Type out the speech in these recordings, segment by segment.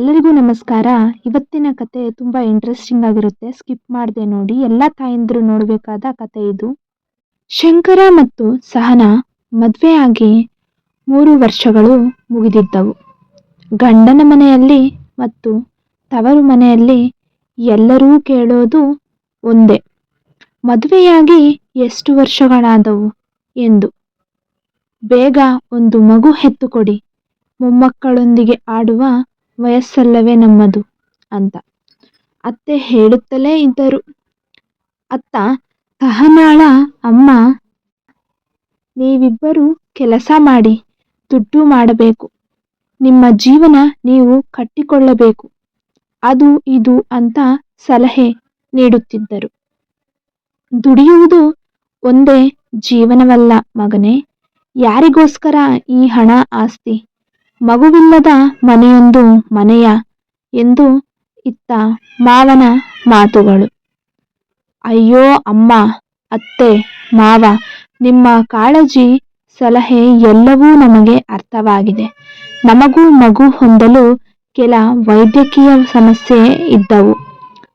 ಎಲ್ಲರಿಗೂ ನಮಸ್ಕಾರ. ಇವತ್ತಿನ ಕತೆ ತುಂಬಾ ಇಂಟ್ರೆಸ್ಟಿಂಗ್ ಆಗಿರುತ್ತೆ. ಸ್ಕಿಪ್ ಮಾಡದೆ ನೋಡಿ. ಎಲ್ಲ ತಾಯಂದಿರು ನೋಡಬೇಕಾದ ಕತೆ ಇದು. ಶಂಕರ ಮತ್ತು ಸಹನ ಮದುವೆ ಆಗಿ ಮೂರು ವರ್ಷಗಳು ಮುಗಿದಿದ್ದವು. ಗಂಡನ ಮನೆಯಲ್ಲಿ ಮತ್ತು ತವರು ಮನೆಯಲ್ಲಿ ಎಲ್ಲರೂ ಕೇಳೋದು ಒಂದೇ. ಮದುವೆಯಾಗಿ ಎಷ್ಟು ವರ್ಷಗಳಾದವು ಎಂದು. ಬೇಗ ಒಂದು ಮಗು ಹೆತ್ತುಕೊಡಿ. ಮೊಮ್ಮಕ್ಕಳೊಂದಿಗೆ ಆಡುವ ವಯಸ್ಸಲ್ಲವೇ ನಮ್ಮದು ಅಂತ. ಅತ್ತೆ ಹೇಳುತ್ತಲೇ ಇದ್ದರು. ಅತ್ತ ಸಹನಾಳ ಅಮ್ಮ, ನೀವಿಬ್ಬರು ಕೆಲಸ ಮಾಡಿ, ದುಡ್ಡು ಮಾಡಬೇಕು. ನಿಮ್ಮ ಜೀವನ ನೀವು ಕಟ್ಟಿಕೊಳ್ಳಬೇಕು. ಅದು ಇದು ಅಂತ ಸಲಹೆ ನೀಡುತ್ತಿದ್ದರು. ದುಡಿಯುವುದು ಒಂದೇ ಜೀವನವಲ್ಲ ಮಗನೇ. ಯಾರಿಗೋಸ್ಕರ ಈ ಹಣ ಆಸ್ತಿ? ಮಗುವಿಲ್ಲದ ಮನೆಯೊಂದು ಮನೆಯ ಎಂದು ಇತ್ತ ಮಾವನ ಮಾತುಗಳು. ಅಯ್ಯೋ ಅಮ್ಮ, ಅತ್ತೆ, ಮಾವ, ನಿಮ್ಮ ಕಾಳಜಿ ಸಲಹೆ ಎಲ್ಲವೂ ನಮಗೆ ಅರ್ಥವಾಗಿದೆ. ನಮಗೂ ಮಗು ಹೊಂದಲು ಕೆಲ ವೈದ್ಯಕೀಯ ಸಮಸ್ಯೆ ಇದ್ದವು.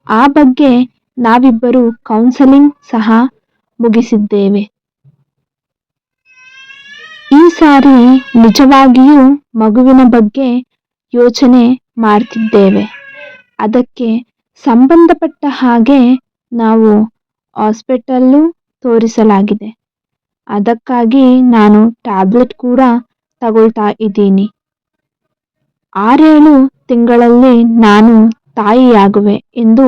ಆ ಬಗ್ಗೆ ನಾವಿಬ್ಬರು ಕೌನ್ಸಲಿಂಗ್ ಸಹ ಮುಗಿಸಿದ್ದೇವೆ. ಈ ಸಾರಿ ನಿಜವಾಗಿಯೂ ಮಗುವಿನ ಬಗ್ಗೆ ಯೋಚನೆ ಮಾಡ್ತಿದ್ದೇವೆ. ಅದಕ್ಕೆ ಸಂಬಂಧಪಟ್ಟ ಹಾಗೆ ನಾವು ಹಾಸ್ಪಿಟಲ್ಲು ತೋರಿಸಲಾಗಿದೆ. ಅದಕ್ಕಾಗಿ ನಾನು ಟ್ಯಾಬ್ಲೆಟ್ ಕೂಡ ತಗೊಳ್ತಾ ಇದ್ದೀನಿ. ಆರೇಳು ತಿಂಗಳಲ್ಲಿ ನಾನು ತಾಯಿಯಾಗುವೆ ಎಂದು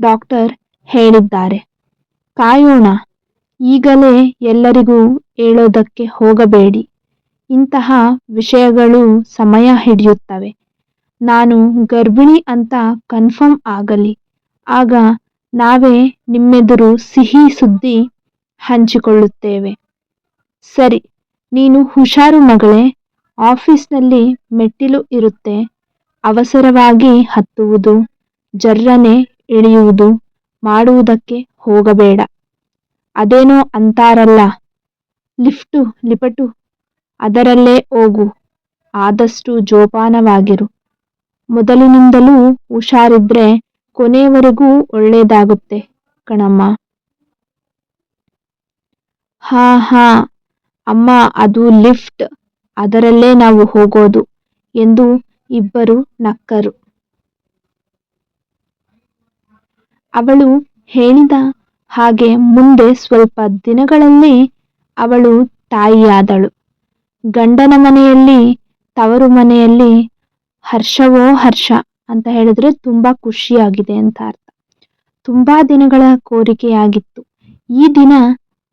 ಡಾಕ್ಟರ್ ಹೇಳಿದ್ದಾರೆ. ಕಾಯೋಣ. ಈಗಲೇ ಎಲ್ಲರಿಗೂ ಹೇಳೋದಕ್ಕೆ ಹೋಗಬೇಡಿ. ಇಂತಹ ವಿಷಯಗಳು ಸಮಯ ಹಿಡಿಯುತ್ತವೆ. ನಾನು ಗರ್ಭಿಣಿ ಅಂತ ಕನ್ಫರ್ಮ್ ಆಗಲಿ. ಆಗ ನಾವೇ ನಿಮ್ಮೆದುರು ಸಿಹಿ ಸುದ್ದಿ ಹಂಚಿಕೊಳ್ಳುತ್ತೇವೆ. ಸರಿ, ನೀನು ಹುಷಾರು ಮಗಳೇ. ಆಫೀಸ್ನಲ್ಲಿ ಮೆಟ್ಟಿಲು ಇರುತ್ತೆ. ಅವಸರವಾಗಿ ಹತ್ತುವುದು, ಜರ್ರನೆ ಇಳಿಯುವುದು, ಮಾಡುವುದಕ್ಕೆ ಹೋಗಬೇಡ. ಅದೇನೋ ಅಂತಾರಲ್ಲ. ಲಿಫ್ಟು, ಲಿಪಟು, ಅದರಲ್ಲೇ ಹೋಗು. ಆದಷ್ಟು ಜೋಪಾನವಾಗಿರು. ಮೊದಲಿನಿಂದಲೂ ಹುಷಾರಿದ್ರೆ ಕೊನೆಯವರೆಗೂ ಒಳ್ಳೇದಾಗುತ್ತೆ ಕಣಮ್ಮ. ಹಾ ಹಾ, ಅಮ್ಮ, ಅದು ಲಿಫ್ಟ್. ಅದರಲ್ಲೇ ನಾವು ಹೋಗೋದು ಎಂದು ಇಬ್ಬರು ನಕ್ಕರು. ಅವಳು ಹೇಳಿದ ಹಾಗೆ ಮುಂದೆ ಸ್ವಲ್ಪ ದಿನಗಳಲ್ಲಿ ಅವಳು ತಾಯಿಯಾದಳು. ಗಂಡನ ಮನೆಯಲ್ಲಿ, ತವರು ಮನೆಯಲ್ಲಿ ಹರ್ಷವೋ ಹರ್ಷ ಅಂತ ಹೇಳಿದ್ರೆ ತುಂಬಾ ಖುಷಿಯಾಗಿದೆ ಅಂತ ಅರ್ಥ. ತುಂಬಾ ದಿನಗಳ ಕೋರಿಕೆಯಾಗಿತ್ತು. ಈ ದಿನ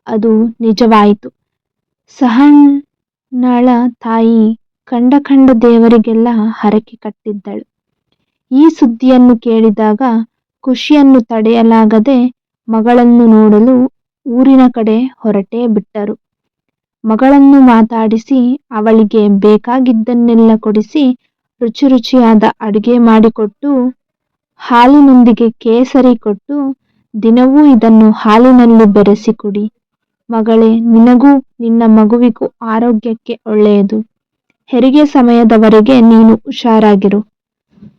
ಅದು ನಿಜವಾಯಿತು. ಸಹಣ್ಣಳ ತಾಯಿ ಕಂಡ ಕಂಡ ದೇವರಿಗೆಲ್ಲ ಹರಕೆ ಕಟ್ಟಿದ್ದಳು. ಈ ಸುದ್ದಿಯನ್ನು ಕೇಳಿದಾಗ ಖುಷಿಯನ್ನು ತಡೆಯಲಾಗದೆ ಮಗಳನ್ನು ನೋಡಲು ಊರಿನ ಕಡೆ ಹೊರಟೇ ಬಿಟ್ಟರು. ಮಗಳನ್ನು ಮಾತಾಡಿಸಿ ಅವಳಿಗೆ ಬೇಕಾಗಿದ್ದನ್ನೆಲ್ಲ ಕೊಡಿಸಿ ರುಚಿ ರುಚಿಯಾದ ಅಡುಗೆ ಮಾಡಿಕೊಟ್ಟು, ಹಾಲಿನೊಂದಿಗೆ ಕೇಸರಿ ಕೊಟ್ಟು, ದಿನವೂ ಇದನ್ನು ಹಾಲಿನಲ್ಲಿ ಬೆರೆಸಿ ಕೊಡಿ. ಮಗಳೇ, ನಿನಗೂ ನಿನ್ನ ಮಗುವಿಗೂ ಆರೋಗ್ಯಕ್ಕೆ ಒಳ್ಳೆಯದು. ಹೆರಿಗೆ ಸಮಯದವರೆಗೆ ನೀನು ಹುಷಾರಾಗಿರು.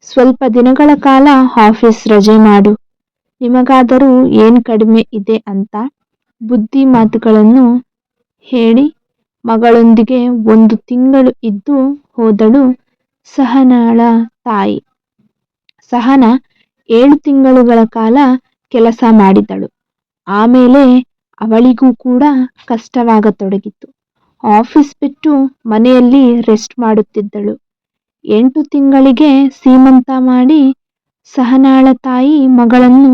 ಸ್ವಲ್ಪ ದಿನಗಳ ಕಾಲ ಆಫೀಸ್ ರಜೆ ಮಾಡು. ನಿಮಗಾದರೂ ಏನ್ ಕಡಿಮೆ ಇದೆ ಅಂತ ಬುದ್ಧಿ ಮಾತುಗಳನ್ನು ಹೇಳಿ ಮಗಳೊಂದಿಗೆ ಒಂದು ತಿಂಗಳು ಇದ್ದು ಹೋದಳು ಸಹನಾಳ ತಾಯಿ. ಸಹನ ಏಳು ತಿಂಗಳುಗಳ ಕಾಲ ಕೆಲಸ ಮಾಡಿದಳು. ಆಮೇಲೆ ಅವಳಿಗೂ ಕೂಡ ಕಷ್ಟವಾಗತೊಡಗಿತು ಆಫೀಸ್ ಬಿಟ್ಟು ಮನೆಯಲ್ಲಿ ರೆಸ್ಟ್ ಮಾಡುತ್ತಿದ್ದಳು. ಎಂಟು ತಿಂಗಳಿಗೆ ಸೀಮಂತ ಮಾಡಿ ಸಹನಾಳ ತಾಯಿ ಮಗಳನ್ನು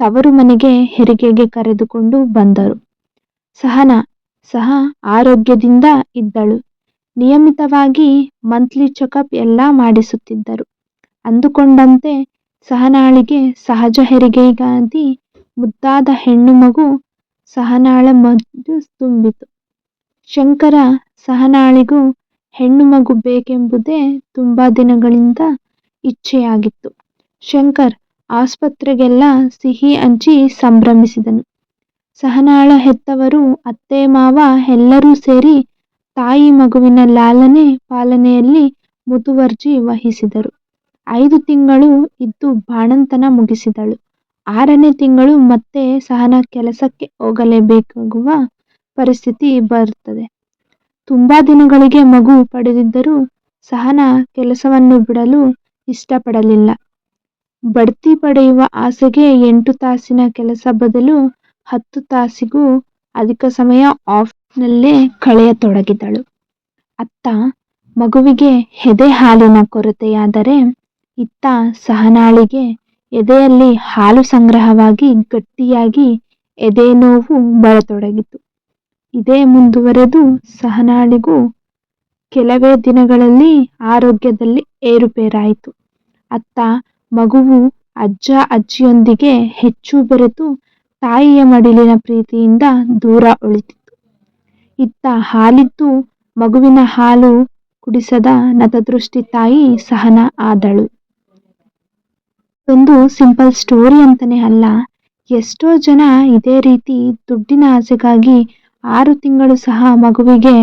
ತವರು ಮನೆಗೆ ಹೆರಿಗೆಗೆ ಕರೆದುಕೊಂಡು ಬಂದರು. ಸಹನ, ಸಹ ಆರೋಗ್ಯದಿಂದ ಇದ್ದಳು. ನಿಯಮಿತವಾಗಿ ಮಂತ್ಲಿ ಚೆಕಪ್ ಎಲ್ಲ ಮಾಡಿಸುತ್ತಿದ್ದರು. ಅಂದುಕೊಂಡಂತೆ ಸಹನಾಳಿಗೆ ಸಹಜ ಹೆರಿಗೆಗಾಗಿ ಮುದ್ದಾದ ಹೆಣ್ಣು ಮಗು ಸಹನಾಳ ಮದ್ದು ತುಂಬಿತು. ಶಂಕರ ಸಹನಾಳಿಗೂ ಹೆಣ್ಣು ಮಗು ಬೇಕೆಂಬುದೇ ತುಂಬಾ ದಿನಗಳಿಂದ ಇಚ್ಛೆಯಾಗಿತ್ತು. ಶಂಕರ್ ಆಸ್ಪತ್ರೆಗೆಲ್ಲ ಸಿಹಿ ಹಂಚಿ ಸಂಭ್ರಮಿಸಿದನು. ಸಹನಾಳ ಹೆತ್ತವರು, ಅತ್ತೆ, ಮಾವ ಎಲ್ಲರೂ ಸೇರಿ ತಾಯಿ ಮಗುವಿನ ಲಾಲನೆ ಪಾಲನೆಯಲ್ಲಿ ಮುತುವರ್ಜಿ ವಹಿಸಿದರು. ಐದು ತಿಂಗಳು ಇದ್ದು ಬಾಣಂತನ ಮುಗಿಸಿದಳು. ಆರನೇ ತಿಂಗಳು ಮತ್ತೆ ಸಹನ ಕೆಲಸಕ್ಕೆ ಹೋಗಲೇಬೇಕಾಗುವ ಪರಿಸ್ಥಿತಿ ಬರುತ್ತದೆ. ತುಂಬಾ ದಿನಗಳಿಗೆ ಮಗು ಪಡೆದಿದ್ದರೂ ಸಹನ ಕೆಲಸವನ್ನು ಬಿಡಲು ಇಷ್ಟಪಡಲಿಲ್ಲ. ಬಡ್ತಿ ಪಡೆಯುವ ಆಸೆಗೆ ಎಂಟು ತಾಸಿನ ಕೆಲಸ ಬದಲು ಹತ್ತು ತಾಸಿಗೂ ಅಧಿಕ ಸಮಯ ಆಫ್ನಲ್ಲೇ ಕಳೆಯತೊಡಗಿದಳು. ಅತ್ತ ಮಗುವಿಗೆ ಎದೆ ಹಾಲಿನ ಕೊರತೆಯಾದರೆ ಇತ್ತ ಸಹನಾಳಿಗೆ ಎದೆಯಲ್ಲಿ ಹಾಲು ಸಂಗ್ರಹವಾಗಿ ಗಟ್ಟಿಯಾಗಿ ಎದೆ ನೋವು ಬರತೊಡಗಿತು. ಇದೇ ಮುಂದುವರೆದು ಸಹನಾಳಿಗೂ ಕೆಲವೇ ದಿನಗಳಲ್ಲಿ ಆರೋಗ್ಯದಲ್ಲಿ ಏರುಪೇರಾಯಿತು. ಅತ್ತ ಮಗುವು ಅಜ್ಜ ಅಜ್ಜಿಯೊಂದಿಗೆ ಹೆಚ್ಚು ಬೆರೆತು ತಾಯಿಯ ಮಡಿಲಿನ ಪ್ರೀತಿಯಿಂದ ದೂರ ಉಳಿತಿತ್ತು. ಇತ್ತ ಹಾಲಿದ್ದು ಮಗುವಿನ ಹಾಲು ಕುಡಿಸದ ನತದೃಷ್ಟಿ ತಾಯಿ ಸಹನ ಆದಳು. ಒಂದು ಸಿಂಪಲ್ ಸ್ಟೋರಿ ಅಂತಾನೆ ಅಲ್ಲ, ಎಷ್ಟೋ ಜನ ಇದೇ ರೀತಿ ದುಡ್ಡಿನ ಆಸೆಗಾಗಿ ಆರು ತಿಂಗಳು ಸಹ ಮಗುವಿಗೆ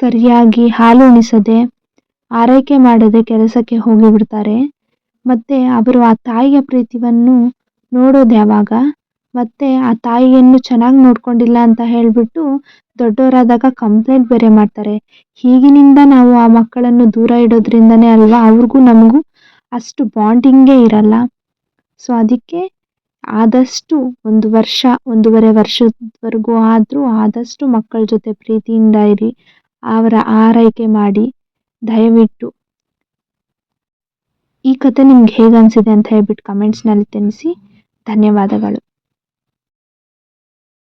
ಸರಿಯಾಗಿ ಹಾಲು ಉಣಿಸದೆ ಆರೈಕೆ ಮಾಡದೆ ಕೆಲಸಕ್ಕೆ ಹೋಗಿಬಿಡ್ತಾರೆ. ಮತ್ತೆ ಅವರು ಆ ತಾಯಿಯ ಪ್ರೀತಿಯನ್ನು ನೋಡೋದು ಯಾವಾಗ? ಮತ್ತೆ ಆ ತಾಯಿಯನ್ನು ಚೆನ್ನಾಗಿ ನೋಡ್ಕೊಂಡಿಲ್ಲ ಅಂತ ಹೇಳಿಬಿಟ್ಟು ದೊಡ್ಡವರಾದಾಗ ಕಂಪ್ಲೇಂಟ್ ಬೇರೆ ಮಾಡ್ತಾರೆ. ಈಗಿನಿಂದ ನಾವು ಆ ಮಕ್ಕಳನ್ನು ದೂರ ಇಡೋದ್ರಿಂದನೇ ಅಲ್ವಾ? ಅವ್ರಿಗೂ ನಮಗೂ ಅಷ್ಟು ಬಾಂಡಿಂಗೇ ಇರಲ್ಲ. ಸೊ ಅದಕ್ಕೆ ಆದಷ್ಟು ಒಂದು ವರ್ಷ, ಒಂದೂವರೆ ವರ್ಷದವರೆಗೂ ಆದರೂ ಆದಷ್ಟು ಮಕ್ಕಳ ಜೊತೆ ಪ್ರೀತಿಯಿಂದ ಇರಿ. ಅವರ ಆರೈಕೆ ಮಾಡಿ. ದಯವಿಟ್ಟು. ಈ ಕಥೆ ನಿಮ್ಗೆ ಹೇಗೆ ಅನಿಸಿದೆ ಅಂತ ಹೇಳ್ಬಿಟ್ಟು ಕಮೆಂಟ್ಸ್ನಲ್ಲಿ ತಿಳಿಸಿ. ಧನ್ಯವಾದಗಳು.